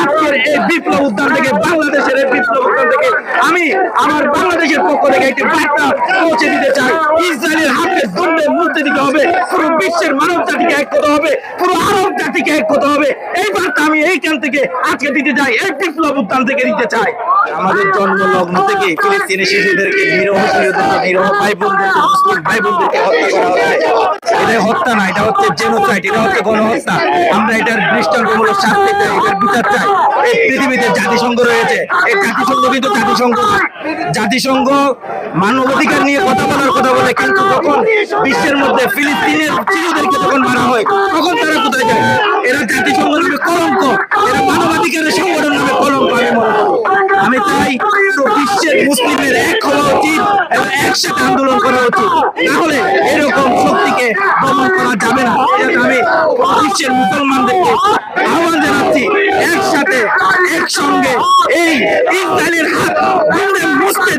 আজকের এই বিপ্লব উদ্যান থেকে বাংলাদেশের এই বিপ্লব উদ্যান থেকে আমি আমার বাংলাদেশের পক্ষ থেকে একটি বার্তা পৌঁছে দিতে চাই। ইসরায়েলের হাতে দণ্ডে মুক্তি দিতে হবে, পুরো বিশ্বের মানব জাতিকে এক করতে হবে, পুরো আরব জাতিকে এক করতে হবে। এই বার্তা আমি এইখান থেকে আজকে দিতে চাই, এই বিপ্লব উদ্যান থেকে দিতে চাই। আমাদের জন্ম লগ্ন থেকে ফিলিস্তিনি শিশুদেরকে নিরহ নিরহ ভাই বোনদেরকে, মুসলিম ভাই বোনদেরকে হত্যা করা হচ্ছে এটা হত্যা না, এটা হচ্ছে জেনোসাইড এটা হচ্ছে গণহত্যা। আমরা এটার দৃষ্টান্তমূলক শাস্তি চাই, এটার বিচার চাই। এই পৃথিবীতে জাতিসংঘ রয়েছে, এই জাতিসংঘ কিন্তু জাতিসংঘ জাতিসংঘ মানবাধিকার নিয়ে কথা বলার কথা বলে, কিন্তু তখন বিশ্বের মধ্যে ফিলিস্তিনের শিশুদেরকে যখন মারা হয়, তখন তারা কোথায় যায়? এরা জাতিসংঘ নামে কলঙ্ক, এরা মানবাধিকারের সংগঠন নামে কলঙ্ক, আমি মনে আমি পুরো বিশ্বের মুসলিমের এক হওয়া উচিত এবং একসাথে আন্দোলন করা উচিত। তাহলে এরকম শক্তিকে দমন করা যাবে না এটা আমি বিশ্বের মুসলমানদেরকে আহ্বান জানাচ্ছি একসাথে একসঙ্গে এই ইসরায়েলের হাত মুছতে